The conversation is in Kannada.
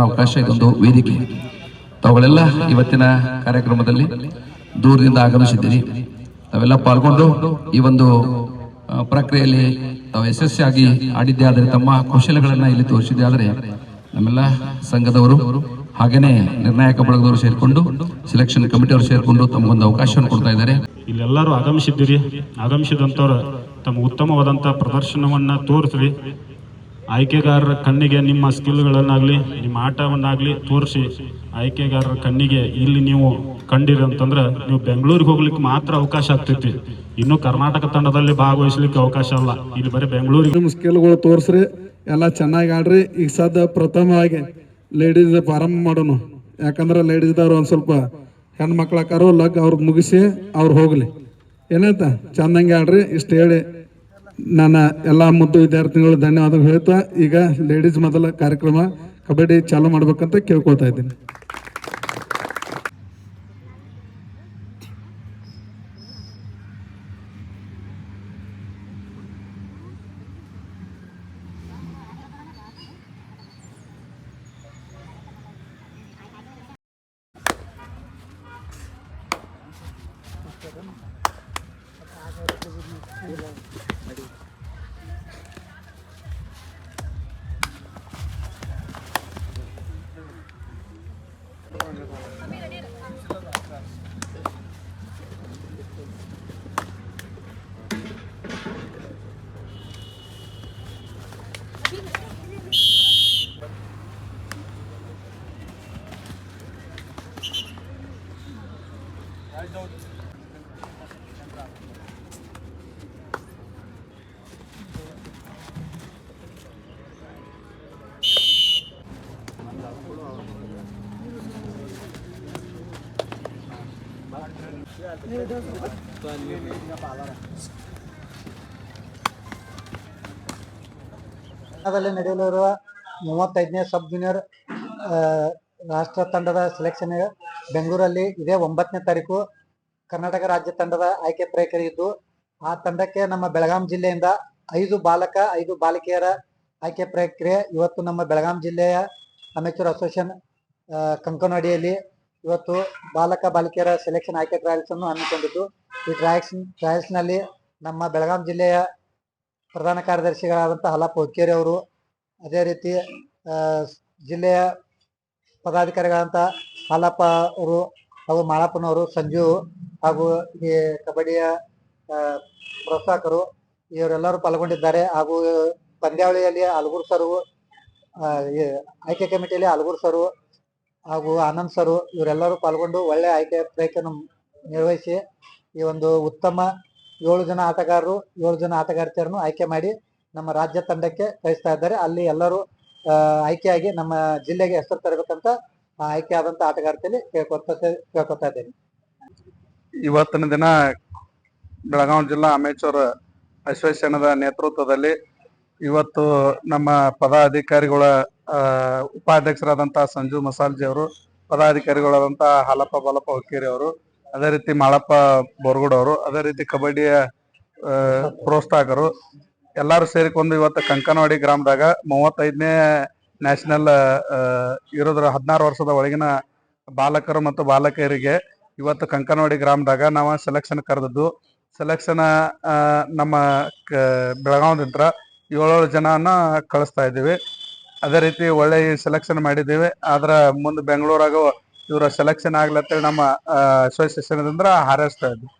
ಅವಕಾಶ ಇದೊಂದು ವೇದಿಕೆ. ತಾವುಗಳೆಲ್ಲ ಇವತ್ತಿನ ಕಾರ್ಯಕ್ರಮದಲ್ಲಿ ದೂರದಿಂದ ಆಗಮಿಸಿದ್ದೀರಿ. ತಾವೆಲ್ಲ ಪಾಲ್ಗೊಂಡು ಈ ಒಂದು ಪ್ರಕ್ರಿಯೆಯಲ್ಲಿ ತಾವು ಯಶಸ್ವಿಯಾಗಿ ಆಡಿದ್ದೇ ಆದರೆ, ತಮ್ಮ ಕೌಶಲ್ಯಗಳನ್ನು ಇಲ್ಲಿ ತೋರಿಸಿದ್ದೇ ಆದರೆ, ನಮ್ಮೆಲ್ಲ ಸಂಘದವರು ಹಾಗೇನೆ ನಿರ್ಣಾಯಕ ಬಳಗದವರು ಸೇರಿಕೊಂಡು ಸೆಲೆಕ್ಷನ್ ಕಮಿಟಿಯವರು ಸೇರಿಕೊಂಡು ತಮಗೊಂದು ಅವಕಾಶವನ್ನು ಕೊಡ್ತಾ ಇದ್ದಾರೆ. ಇಲ್ಲೆಲ್ಲರೂ ಆಗಮಿಸಿದ್ದೀರಿ. ಆಗಮಿಸಿದಂಥವ್ರು ತಮ್ಮ ಉತ್ತಮವಾದಂಥ ಪ್ರದರ್ಶನವನ್ನು ತೋರಿಸ್ರಿ. ಆಯ್ಕೆಗಾರರ ಕಣ್ಣಿಗೆ ನಿಮ್ಮ ಸ್ಕಿಲ್ಗಳನ್ನಾಗಲಿ, ನಿಮ್ಮ ಆಟವನ್ನಾಗಲಿ ತೋರಿಸಿ. ಆಯ್ಕೆಗಾರರ ಕಣ್ಣಿಗೆ ಇಲ್ಲಿ ನೀವು ಕಂಡಿರಿ ಅಂತಂದ್ರೆ ನೀವು ಬೆಂಗಳೂರಿಗೆ ಹೋಗ್ಲಿಕ್ಕೆ ಮಾತ್ರ ಅವಕಾಶ ಆಗ್ತೈತಿ. ಇನ್ನು ಕರ್ನಾಟಕ ತಂಡದಲ್ಲಿ ಭಾಗವಹಿಸ್ಲಿಕ್ಕೆ ಅವಕಾಶ ಅಲ್ಲ ಇಲ್ಲಿ ಬರೀ ಬೆಂಗಳೂರಿಗೆ. ನಿಮ್ಮ ಸ್ಕಿಲ್ಗಳು ತೋರಿಸ್ರಿ, ಎಲ್ಲ ಚೆನ್ನಾಗಿ ಆಡ್ರಿ. ಈಗ ಸದ್ಯ ಪ್ರಥಮವಾಗಿ ಲೇಡೀಸ್ ಪ್ರಾರಂಭ ಮಾಡೋಣ. ಯಾಕಂದ್ರೆ ಲೇಡೀಸ್ದವ್ರು ಒಂದು ಸ್ವಲ್ಪ ಹೆಣ್ಮಕ್ಳ ಕರೋ ಲಗ್ ಅವ್ರಿಗೆ ಮುಗಿಸಿ ಅವ್ರು ಹೋಗಲಿ. ಏನಾಯ್ತಾ? ಚಂದಂಗೆ ಆಡ್ರಿ. ಇಷ್ಟು ಹೇಳಿ ನನ್ನ ಎಲ್ಲ ಮುದ್ದು ವಿದ್ಯಾರ್ಥಿಗಳು ಧನ್ಯವಾದಗಳು ಹೇಳ್ತಾ, ಈಗ ಲೇಡೀಸ್ ಮೊದಲ ಕಾರ್ಯಕ್ರಮ ಕಬಡ್ಡಿ ಚಾಲೂ ಮಾಡ್ಬೇಕಂತ ಕೇಳ್ಕೊಳ್ತಾ ಇದ್ದೀನಿ. I don't ನಡೆಯಲಿರುವ ಮೂವತ್ತೈದನೇ ಸಬ್ ಜೂನಿಯರ್ ರಾಷ್ಟ್ರ ತಂಡದ ಸೆಲೆಕ್ಷನ್ ಬೆಂಗಳೂರಲ್ಲಿ ಇದೇ ಒಂಬತ್ತನೇ ತಾರೀಕು ಕರ್ನಾಟಕ ರಾಜ್ಯ ತಂಡದ ಆಯ್ಕೆ ಪ್ರಕ್ರಿಯೆ ಆ ತಂಡಕ್ಕೆ ನಮ್ಮ ಬೆಳಗಾಂ ಜಿಲ್ಲೆಯಿಂದ ಐದು ಬಾಲಕ, ಐದು ಬಾಲಕಿಯರ ಆಯ್ಕೆ ಪ್ರಕ್ರಿಯೆ ಇವತ್ತು ನಮ್ಮ ಬೆಳಗಾಂ ಜಿಲ್ಲೆಯ ಅಮೆಚೂರ್ ಅಸೋಸಿಯೇಷನ್ ಕಂಕನವಾಡಿಯಲ್ಲಿ ಇವತ್ತು ಬಾಲಕ ಬಾಲಿಕೆಯರ ಸೆಲೆಕ್ಷನ್ ಆಯ್ಕೆ ಟ್ರಯಲ್ಸ್ ಅನ್ನು ಹಮ್ಮಿಕೊಂಡಿದ್ದು. ಈ ಟ್ರಯಲ್ಸ್ ಟ್ರಯಲ್ಸ್ನಲ್ಲಿ ನಮ್ಮ ಬೆಳಗಾಂ ಜಿಲ್ಲೆಯ ಪ್ರಧಾನ ಕಾರ್ಯದರ್ಶಿಗಳಾದಂತಹ ಹಲಪ ಹುಕ್ಕೇರಿ ಅವರು, ಅದೇ ರೀತಿ ಜಿಲ್ಲೆಯ ಪದಾಧಿಕಾರಿಗಳಂತ ಹಾಲಪ್ಪ ಅವರು ಹಾಗೂ ಮಾಳಪ್ಪನವರು ಸಂಜು ಹಾಗೂ ಈ ಕಬಡ್ಡಿಯ ಪ್ರೋತ್ಸಾಹಕರು ಇವರೆಲ್ಲರೂ ಪಾಲ್ಗೊಂಡಿದ್ದಾರೆ. ಹಾಗೂ ಪಂದ್ಯಾವಳಿಯಲ್ಲಿ ಅಲಗೂರು ಸರು ಆಯ್ಕೆ ಕಮಿಟಿಯಲ್ಲಿ ಅಲಗೂರು ಸರು ಹಾಗೂ ಆನಂದ್ ಸರ್ ಇವರೆಲ್ಲರೂ ಪಾಲ್ಗೊಂಡು ಒಳ್ಳೆ ಆಯ್ಕೆ ಪ್ರಯತ್ನ ನಿರ್ವಹಿಸಿ ಈ ಒಂದು ಉತ್ತಮ ಏಳು ಜನ ಆಟಗಾರರು, ಏಳು ಜನ ಆಟಗಾರ್ತಿಯರನ್ನು ಆಯ್ಕೆ ಮಾಡಿ ನಮ್ಮ ರಾಜ್ಯ ತಂಡಕ್ಕೆ ಕಳಿಸ್ತಾ ಇದ್ದಾರೆ. ಅಲ್ಲಿ ಎಲ್ಲರೂ ಆಯ್ಕೆಯಾಗಿ ನಮ್ಮ ಜಿಲ್ಲೆಗೆ ಹೆಸರು ತರಬೇಕಂತ ಆಯ್ಕೆ ಆದಂತ ಆಟಗಾರ್ತಿಯಲ್ಲಿ ಕೇಳ್ಕೊತಾ ಕೇಳ್ಕೊತಾ ಇದ್ದೇನೆ. ಇವತ್ತಿನ ದಿನ ಬೆಳಗಾವಿ ಜಿಲ್ಲಾ ಅಮೇಚೂರ್ ಅಸೋಸಿಯೇಷನ್ ನೇತೃತ್ವದಲ್ಲಿ ಇವತ್ತು ನಮ್ಮ ಪದಾಧಿಕಾರಿಗಳ ಉಪಾಧ್ಯಕ್ಷರಾದಂತಹ ಸಂಜು ಮಸಾಲ್ಜಿ ಅವರು ಪದಾಧಿಕಾರಿಗಳಾದಂತಹ ಹಾಲಪ್ಪ ಬಾಲಪ್ಪ ಹೊಕ್ಕೇರಿ ಅವರು, ಅದೇ ರೀತಿ ಮಾಳಪ್ಪ ಬೋರ್ಗುಡ್ ಅವರು, ಅದೇ ರೀತಿ ಕಬಡ್ಡಿಯ ಪ್ರೋತ್ಸಾಹಕರು ಎಲ್ಲರೂ ಸೇರಿಕೊಂಡು ಇವತ್ತು ಕಂಕನವಾಡಿ ಗ್ರಾಮದಾಗ ಮೂವತ್ತೈದನೇ ನ್ಯಾಷನಲ್ ಇರೋದ್ರ ಹದಿನಾರು ವರ್ಷದ ಒಳಗಿನ ಬಾಲಕರು ಮತ್ತು ಬಾಲಕಿಯರಿಗೆ ಇವತ್ತು ಕಂಕನವಾಡಿ ಗ್ರಾಮದಾಗ ನಾವು ಸೆಲೆಕ್ಷನ್ ಕರೆದದ್ದು. ಸೆಲೆಕ್ಷನ್ ನಮ್ಮ ಬೆಳಗಾವದಿಂದ ಏಳೇಳು ಜನನ ಕಳಿಸ್ತಾ ಇದ್ದೀವಿ. ಅದೇ ರೀತಿ ಒಳ್ಳೆ ಸೆಲೆಕ್ಷನ್ ಮಾಡಿದ್ದೀವಿ. ಆದ್ರ ಮುಂದೆ ಬೆಂಗಳೂರಾಗ ಇವರ ಸೆಲೆಕ್ಷನ್ ಆಗ್ಲತ್ತೇಳಿ ನಮ್ಮ ಅಸೋಸಿಯೇಷನ್ ಹಾರೈಸ್ತಾ ಇದ್ವಿ.